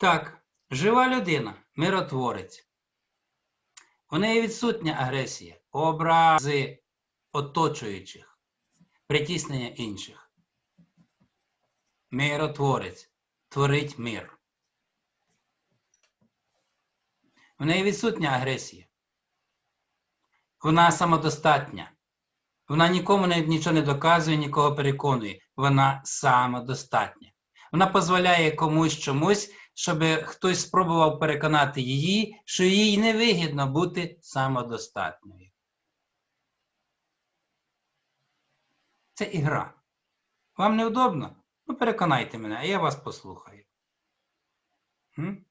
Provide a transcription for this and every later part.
Так, жива людина, миротворець. У неї відсутня агресія, образи оточуючих, притіснення інших. Миротворець творить мир. У неї відсутня агресія. Вона самодостатня. Вона нікому нічого не доказує, нікого переконує. Вона самодостатня. Вона дозволяє комусь чомусь, щоб хтось спробував переконати її, що їй невигідно бути самодостатньою. Це ігра. Вам неудобно? Ну, переконайте мене, а я вас послухаю. М?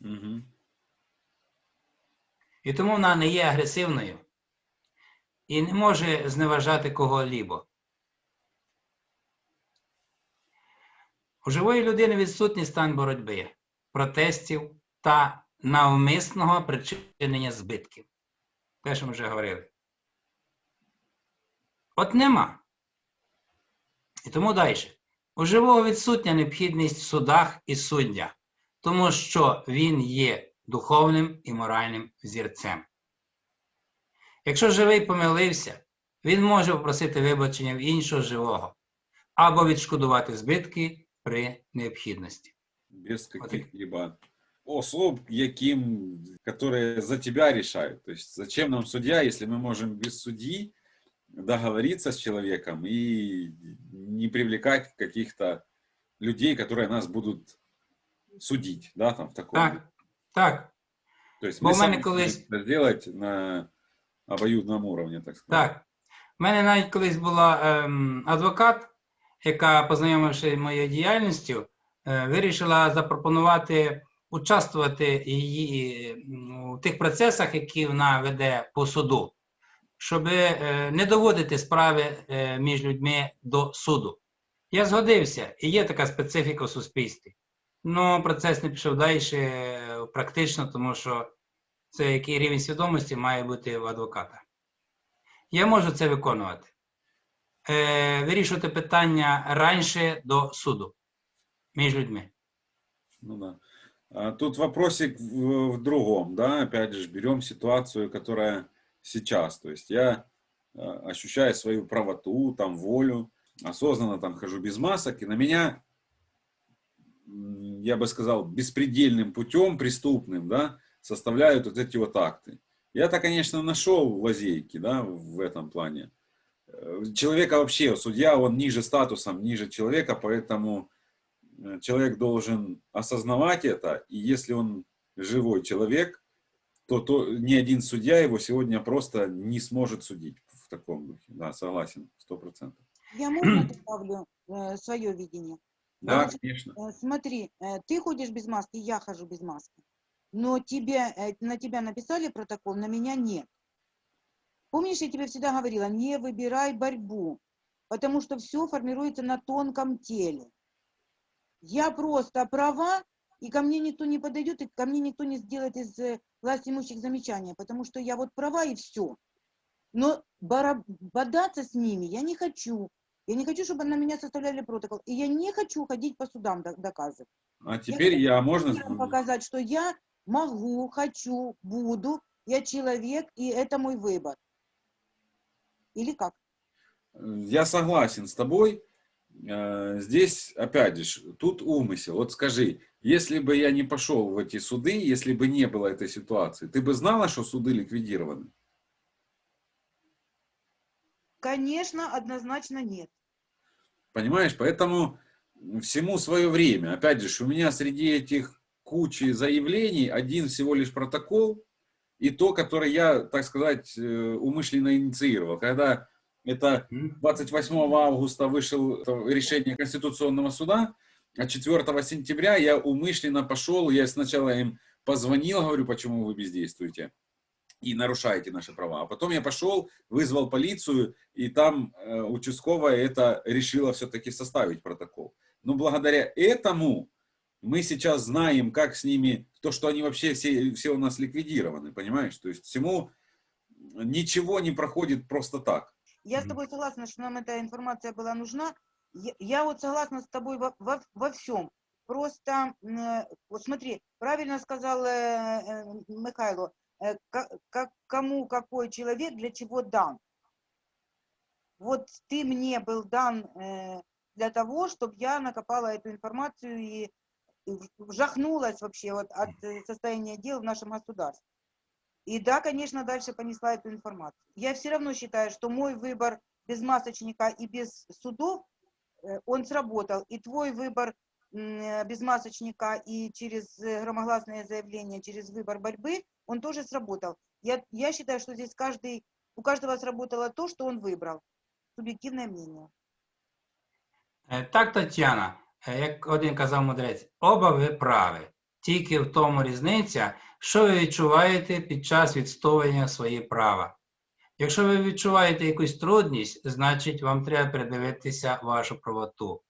Мгм. І тому вона не є агресивною і не може зневажати кого-лібо. У живої людини відсутній стан боротьби, протестів та навмисного причинення збитків. Те, що ми вже говорили. От нема. І тому далі. У живого відсутня необхідність в судах і суддях, тому що він є духовним і моральним взірцем. Якщо живий помилився, він може попросити вибачення в іншого живого або відшкодувати збитки при необхідності. Без Вот каких-либо особ, яким, которые за тебя решают. То есть зачем нам судья, если мы можем без судьи договориться с человеком и не привлекать каких-то людей, которые нас будут судить, да, там в таком. Так, так, То есть Бо мы в мене сами колись- можем это сделать на обоюдном уровне, так сказать. так. У мене навіть колись була ем, адвокат, яка, познайомивши моєю діяльністю, е, вирішила запропонувати участвувати її м, у тих процесах, які вона веде по суду, щоб е, не доводити справи е, між людьми до суду. Я згодився, і є така специфіка в суспільстві. Ну, процес не пішов далі е, практично, тому що це який рівень свідомості має бути у адвоката. Я можу це виконувати. Е, вирішувати питання раніше до суду між людьми. Ну да. А Тут вопросик в, в другом, да, опять же, берем ситуацию, которая сейчас, то есть я э, ощущаю свою правоту, там, волю, осознанно там хожу без масок, и на меня, м, я бы сказал, беспредельным путем, преступным, да, составляют вот эти вот акты. Я-то, конечно, нашел лазейки, да, в этом плане. Э, Человека вообще, судья, он ниже статусом, ниже человека, поэтому э, человек должен осознавать это, и если он живой человек, то, то ни один судья его сегодня просто не сможет судить в таком духе. Да, согласен, сто процентов. Я можно добавлю свое видение? Да, Значит, конечно. э, смотри, э, ты ходишь без маски, я хожу без маски. Но тебе, э, на тебя написали протокол, на меня нет. Помнишь, я тебе всегда говорила, не выбирай борьбу, потому что все формируется на тонком теле. Я просто права, и ко мне никто не подойдет, и ко мне никто не сделает из э, власть имущих замечания, потому что я вот права и все. Но бодаться с ними я не хочу. Я не хочу, чтобы на меня составляли протокол. И я не хочу ходить по судам до- доказывать. А теперь я, можно... Хотела показать, что я могу, хочу, буду, я человек, и это мой выбор. Или как? Я согласен с тобой. Э, Здесь, опять же, тут умысел. Вот скажи, если бы я не пошел в эти суды, если бы не было этой ситуации, ты бы знала, что суды ликвидированы? Конечно, однозначно нет. Понимаешь, поэтому всему свое время. Опять же, у меня среди этих кучи заявлений один всего лишь протокол, и то, который я, так сказать, э, умышленно инициировал. Когда это 28 августа вышло решение Конституционного суда, а 4 сентября я умышленно пошел, я сначала им позвонил, говорю, почему вы бездействуете и нарушаете наши права. А потом я пошел, вызвал полицию, и там э, участковая это решила все-таки составить протокол. Но благодаря этому мы сейчас знаем, как с ними, то, что они вообще все, все у нас ликвидированы, понимаешь? То есть всему ничего не проходит просто так. Я с тобой согласна, что нам эта информация была нужна. Я, я вот согласна с тобой во, во, во всем. просто, э, вот смотри, правильно сказал э, э, Михайло, э, ка- как, кому какой человек для чего дан. Вот ты мне был дан э, для того, чтобы я накопала эту информацию и вжахнулась вообще вот от э, состояния дел в нашем государстве. И да, конечно, дальше понесла эту информацию. Я все равно считаю, что мой выбор без масочника и без судов, э, он сработал. И твой выбор э, без масочника и через громогласное заявление, через выбор борьбы, он тоже сработал. Я, я считаю, что здесь каждый, у каждого сработало то, что он выбрал. Субъективное мнение. Так, Тетяна, е, як один казав мудрець, оба ви праві. Тільки в тому різниця, що ви відчуваєте під час відстоювання своїх права. Якщо ви відчуваєте якусь трудність, значить вам треба придивитися вашу правоту.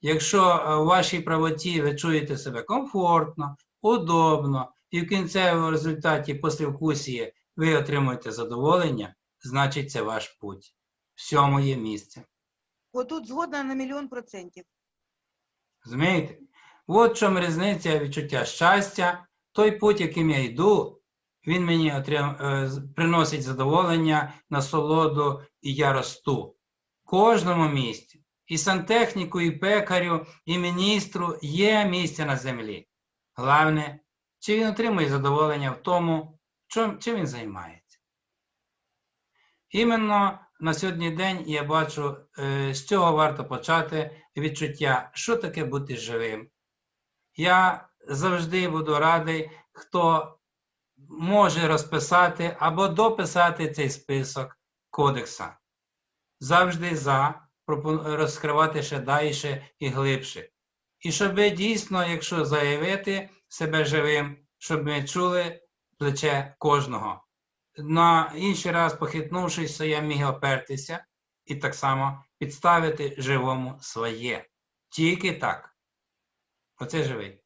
Якщо е, в вашій правоті ви чуєте себе комфортно, удобно, і в кінцевому результаті послевкусії ви отримуєте задоволення, значить це ваш путь. Всьому є місце. Вот тут згодна на мільйон процентів. Розумієте? От в чому різниця відчуття щастя. Той путь, яким я йду, він мені отрим... е, приносить задоволення, насолоду, і я росту. В кожному місці. І сантехніку, і пекарю, і міністру є місце на землі. Головне, чи він отримує задоволення в тому, чим, він займається. Іменно на сьогодні день я бачу, е, з цього варто почати відчуття, що таке бути живим. Я завжди буду радий, хто може розписати або дописати цей список кодекса. Завжди за розкривати ще далі і глибше. І щоб дійсно, якщо заявити себе живим, щоб ми чули плече кожного. На інший раз, похитнувшись, я міг опертися і так само підставити живому своє. Тільки так. Оце живий.